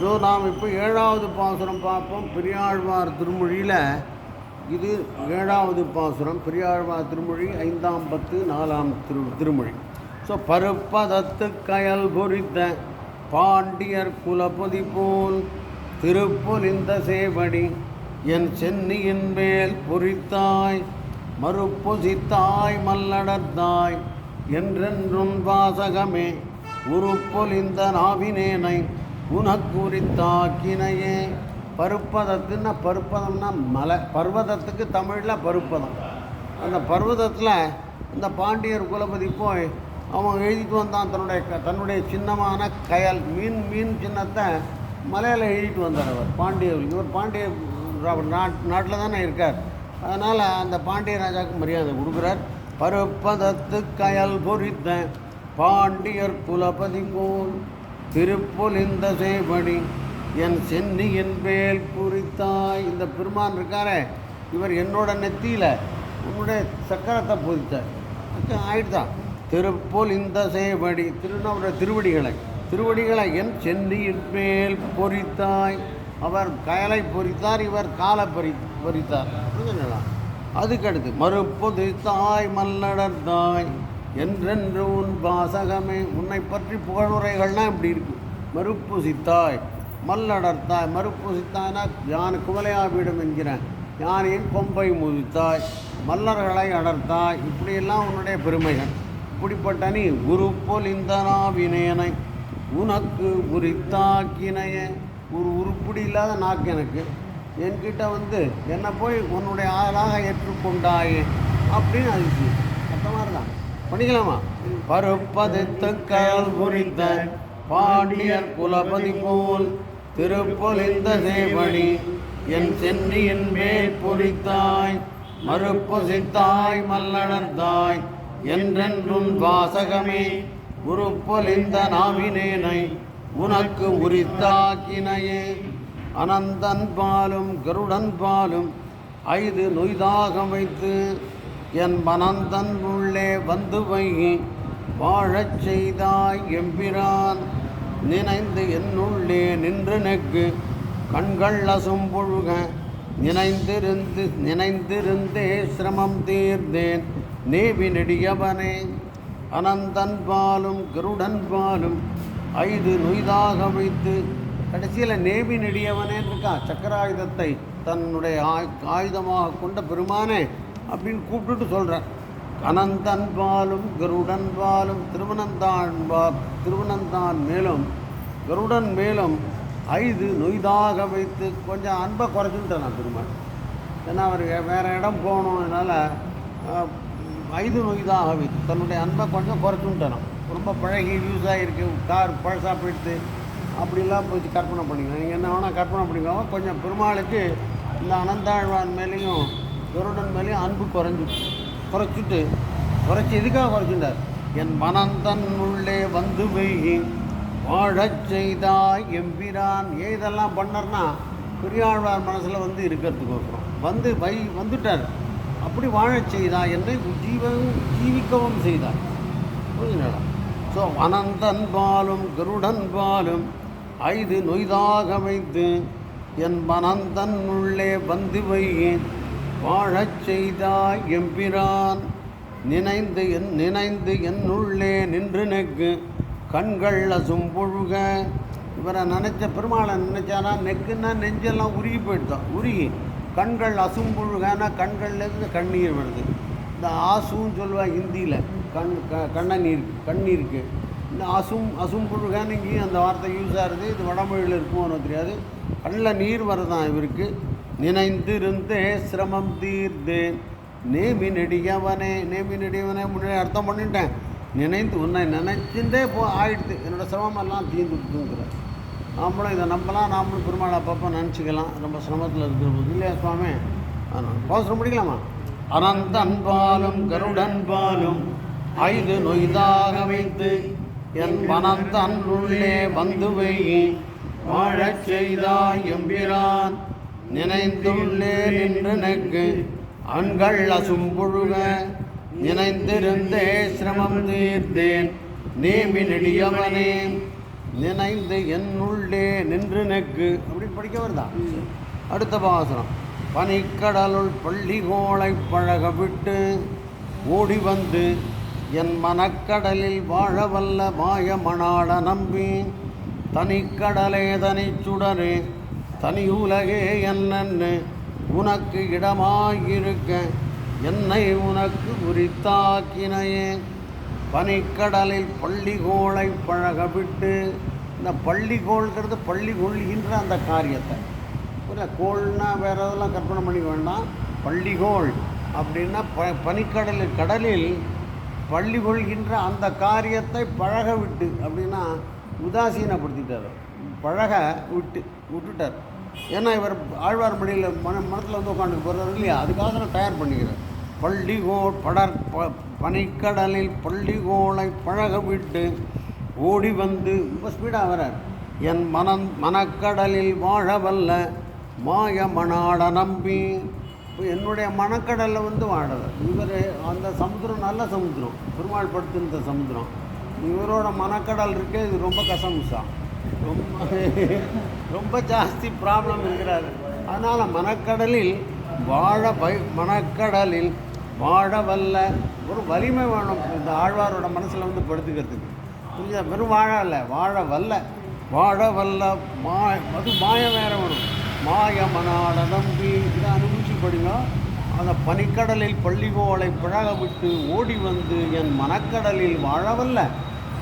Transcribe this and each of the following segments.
So நாம் இப்போ ஏழாவது பாசுரம் பார்ப்போம். பெரியாழ்வார் திருமொழியில் இது ஏழாவது பாசுரம். பெரியாழ்வார் திருமொழி ஐந்தாம் பத்து நாலாம் திரு திருமொழி. ஸோ பருப்பதத்து கயல் பொறித்த பாண்டியர் குலபதி போல் திருப்பொலிந்த சேவடி என் சென்னியின் மேல் பொறித்தாய் மறுப்பொசித்தாய் மல்லடர்த்தாய் என்றென்றும் வாசகமே உருப்பொலிந்த நாவினேனை உனக்குரித்தாக்கினையே பருப்பதத்துன்னா பருப்பதம்னா மலை. பர்வதத்துக்கு தமிழில் பருப்பதம். அந்த பர்வதத்தில் இந்த பாண்டியர் குலபதி போய் அவன் எழுதிட்டு வந்தான் தன்னுடைய க- தன்னுடைய சின்னமான கயல் மீன் மீன் சின்னத்தை மலையில் எழுதிட்டு வந்தார் அவர் பாண்டியர். இவர் பாண்டிய நாட் நாட்டில் தானே இருக்கார். அதனால் அந்த பாண்டிய ராஜாவுக்கு மரியாதை கொடுக்குறார். பருப்பதத்து கயல் பொறித்த பாண்டியர் குலபதி போல். திருப்பொலிந்த சேவடி என் சென்னியின் மேல் குறித்தாய் இந்த பெருமான் இருக்காரே இவர் என்னோட நெத்தியில் உன்னுடைய சக்கரத்தை பொதித்தார் அது ஆயிடுதான் திருப்பொல் இந்த சேவடி திருநாவுடைய திருவடிகளை திருவடிகளை என் சென்னியின் மேல் பொறித்தாய் அவர் கயலை பொறித்தார் இவர் காலை பொறி பொறித்தார் புரிஞ்சுங்களா அதுக்கடுத்து மறுப்பொது தாய் மல்லடர் தாய் என்றென்று உன் பாசகமே உன்னை பற்றி புகழுரைகள்லாம் இப்படி இருக்கு. மறுப்பு சித்தாய் மல்லடர்த்தாய் மறுப்பு சித்தாய்னா யான் குவலையாவிடம் என்கிறேன். யானையின் கொம்பை முதித்தாய் மல்லர்களை அடர்த்தாய் இப்படியெல்லாம் உன்னுடைய பெருமைகள். இப்படிப்பட்ட நீ குரு இந்த நாவினேனை உனக்கு உரித்தாக்கினைய. ஒரு உருப்படி இல்லாத நாக்கு எனக்கு. என்கிட்ட வந்து என்னை போய் உன்னுடைய ஆளாக ஏற்றுக்கொண்டாயே அப்படின்னு அதுக்கு மாதிரி தான் பண்ணிக்கலாமா? பருப்பதித்த கயல் குறித்த பாண்டியர் குலபதி போல் திருப்பொலிந்த சேவடி என் சென்னியின் மேல் பொறித்தாய் மறுப்பொசித்தாய் மல்லடர்த்தாய் என்றென்றும் வாசகமே உருப்பொலிந்த நாவினேனை உனக்கு உரித்தாக்கினையே. அனந்தன் பாலும் கருடன் பாலும் ஐது நொய்தாக வைத்து என் மனந்தன் உள்ளே வந்து வைகி வாழச் செய்தாய் எம்பிரான். நினைந்து என்னுள்ளே நின்று நெக்கு கண்கள் அசும்பொழுக நினைந்திருந்து நினைந்திருந்தே சிரமம் தீர்ந்தேன். நேவி நெடியவனே அனந்தன் பாலும் கருடன் பாலும் ஐது நொய்தாக வைத்து கடைசியில் நேவி நெடியவனே இருக்கா சக்கராயுதத்தை தன்னுடைய ஆயுதமாக கொண்ட பெருமானே. அப்படின்னு கூப்பிட்டுட்டு சொல்கிறார் அனந்தன் பாலும் கருடன் பாலும் திருவனந்தான் பா திருவனந்தான் மேலும் கருடன் மேலும் ஐது நொய்தாக வைத்து கொஞ்சம் அன்பை குறைச்சுட்டேன் நான் திரும்ப. ஏன்னா அவர் வேறு இடம் போகணும்னால ஐது நொய்தாக வைத்து தன்னுடைய அன்பை கொஞ்சம் குறைச்சுட்டேன் ரொம்ப பழகி யூஸ் ஆகிருக்கு கார் பழசாக போயிடுது. அப்படிலாம் போய் கற்பனை பண்ணிக்கலாம் நீங்கள் என்ன வேணால் கற்பனை பண்ணிக்கோங்க. கொஞ்சம் பெருமாளுக்கு இந்த அனந்தாழ்வான் மேலேயும் கருடன் மேலேயும் அன்பு குறைஞ்சு குறைச்சிட்டு குறைச்சி எதுக்காக குறைச்சிட்டார் என் மனந்தன் உள்ளே வந்து வெய்கி வாழச் செய்தாய் எம்பிரான். ஏன் இதெல்லாம் பண்ணர்னா பெரியாழ்வார் மனசில் வந்து இருக்கிறதுக்கு இருக்கிறதுக்கோசரம். வந்து வை வந்துட்டார். அப்படி வாழச் செய்தா என்னை ஜீவன் ஜீவிக்கவும் செய்தார். புரிஞ்சுங்களா ஸோ அனந்தன் பாலும் கருடன் பாலும் ஐது நொய்தாக வைத்து என் மனந்தன் உள்ளே வந்து வையேன் வாழச் செய்தாய் எம்பிரான். நினைந்து என் நினைந்து என்னுள்ளே நின்று நெக்கு கண்கள் அசும் பொழுக. இவரை நினச்ச பெருமாளை நினைச்சானா நெக்குன்னா நெஞ்செல்லாம் உருகி போயிடுதான் உருகி. கண்கள் அசும்பொழுகனா கண்கள்லேருந்து கண்ணீர் வருது. இந்த ஆசுன்னு சொல்லுவாள் ஹிந்தியில். கண் க கண்ணநீர் கண்ணீருக்கு. இந்த அசும் அசும்புழுகான்னு இங்கேயும் அந்த வார்த்தை யூஸ் ஆகுது. இது வடமொழியில் இருக்குமோ தெரியாது. கண்ணில் நீர் வருதான் இவருக்கு. நினைந்திருந்தே சிரமம் தீர்ந்தேன் நேமி நெடியவனே நேமி நெடியவனே முன்னாடி அர்த்தம் பண்ணிட்டேன். நினைந்து உன்னை நினைச்சுட்டே போ ஆயிடுது என்னோட சிரமமெல்லாம் தீர்ந்துட்டுங்கிற நாமளும் இதை நம்பலாம் நாமளும் பெருமாள் அப்பப்போ நினச்சிக்கலாம். ரொம்ப சிரமத்தில் இருக்கிற போது இல்லையா சுவாமி? அதனால் முடிக்கலாமா அனந்தன் பாலும் கருடன் பாலும் ஐது நொய்தாக வைத்து என் மனந்தன் உள்ளே வந்து வெய்கி வாழச் செய்தாய் எம்பிரான். நினைந்துள்ளே நின்று நெக்கு அண்கள் அசும்புழுக நினைந்திருந்தே சிரமம் தீர்த்தேன். நேமி நெடியவனே நினைந்து என்னுள்ளே நின்று நெக்கு அப்படி படிக்க வருதா? அடுத்த பாசனம் பனிக்கடலுள் பள்ளிகோளை பழக விட்டு ஓடி வந்து என் மனக்கடலில் வாழ வல்ல மாய மணாட நம்பி தனிக்கடலே தனிச்சுடனே தனி உலகே என்னென்னு உனக்கு இடமாயிருக்க என்னை உனக்கு உரித்தாக்கினையே. பனிக்கடலில் பள்ளிகோளை பழக விட்டு இந்த பள்ளிகோள்கிறது பள்ளி கொள்கின்ற அந்த காரியத்தை. புரிய கோள்னால் வேறு எதெல்லாம் கற்பனை பண்ணிக்க வேண்டாம். பள்ளிகோள் அப்படின்னா ப பனிக்கடலில் கடலில் பள்ளி கொள்கின்ற அந்த காரியத்தை பழக விட்டு அப்படின்னா உதாசீனப்படுத்திட்டார். பழக விட்டு விட்டுட்டார். ஏன்னா இவர் ஆழ்வார்மடியில் மன மனத்தில் வந்து உட்காந்து போகிறார் இல்லையா? அதுக்காக நான் தயார் பண்ணிக்கிறேன் பள்ளிகோள் படர் ப பனிக்கடலில் பள்ளிகோளை பழக விட்டு ஓடி வந்து ரொம்ப ஸ்பீடாக வரார் என் மனம் மனக்கடலில் வாழவல்ல மாய மணாட நம்பி. இப்போ என்னுடைய மனக்கடலில் வந்து வாழவர். இவர் அந்த சமுத்திரம் நல்ல சமுத்திரம். பெருமாள் படுத்திருந்த சமுத்திரம். இவரோட மனக்கடல் இருக்கே இது ரொம்ப கசமுசா ரொம்ப ரொம்ப ஜாஸ்தி ப்ராப்ளம் இருக்கிறாரு. அதனால் மனக்கடலில் வாழ பய மனக்கடலில் வாழ வல்ல ஒரு வலிமை வேணும் இந்த ஆழ்வாரோட மனசில் வந்து படுத்துக்கிறதுக்கு. புரிஞ்சா வெறும் வாழ இல்லை வாழ வல்ல வாழ வல்ல மா அது மாயம் வேற வரும். மாய மனாட நம்பி இதை அனுபவிச்சு படிங்க. அந்த பனிக்கடலில் பள்ளிகோளை பழக விட்டு ஓடி வந்து என் மனக்கடலில் வாழவல்ல.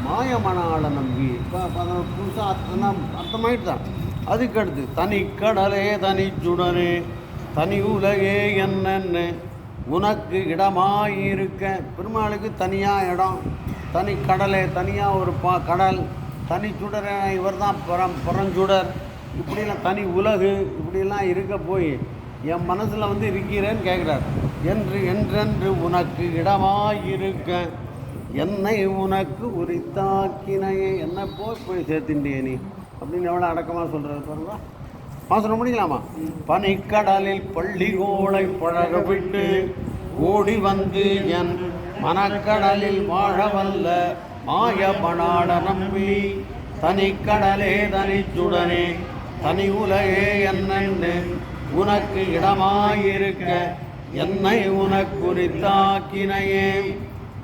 மாயமனாள நம்பி இப்போ புதுசாக அர்த்தம் தான் அதுக்கடுத்து கடலே தனி சுடரே தனி உலகே என்னென்ன உனக்கு இடமாயிருக்க. பெருமாளுக்கு தனியாக இடம் தனி கடலே தனியாக ஒரு பா கடல் தனி சுடர் இவர் தான் புறம் புறஞ்சுடர். இப்படிலாம் தனி உலகு இப்படிலாம் இருக்க போய் என் மனசில் வந்து இருக்கிறேன்னு கேட்குறார் என்று என்றென்று உனக்கு இடமாயிருக்க என்னை உனக்கு உரித்தாக்கினையே. என்ன போய் போய் சேர்த்துண்டியே நீ? அப்படின்னு எவ்வளோ அடக்கமாக சொல்கிறது பாருங்க. பாசனம் முடிக்கலாமா? பனிக்கடலில் பள்ளிகோளை பழக விட்டு ஓடி வந்து என் மனக்கடலில் வாழ வல்ல மாய பணாட நம்பி தனிக்கடலே தனிச்சுடனே தனி உலகே என்னென்று உனக்கு இடமாயிருக்க என்னை உனக்குரித்தாக்கினையே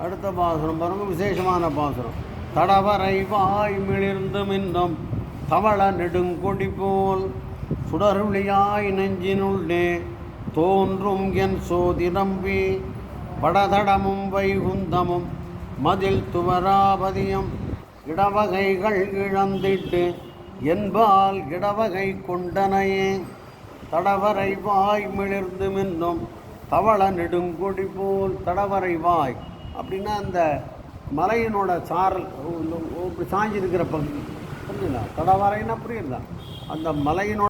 அடுத்த பாசுரம் பாருங்க விசேஷமான பாசுரம். தடவரை வாய் மிளிர்ந்து மின்னும் தவள நெடுங்கொடி போல் சுடருளியாய் நெஞ்சினுள்ளே தோன்றும் என் சோதி நம்பி படதடமும் வைகுந்தமும் மதில் துவராபதியும் இடவகைகள் இழந்திட்டு என்பால் இடவகை கொண்டனையே. தடவரை வாய் மிளிர்ந்து மின்னும் தவள நெடுங்கொடி போல் தடவரை வாய். அப்படின்னா அந்த மலையினோட சாரல் இப்படி சாஞ்சிருக்கிற பகுதி. புரியுதா தடவரைன்னா புரியுதா? அந்த மலையினோட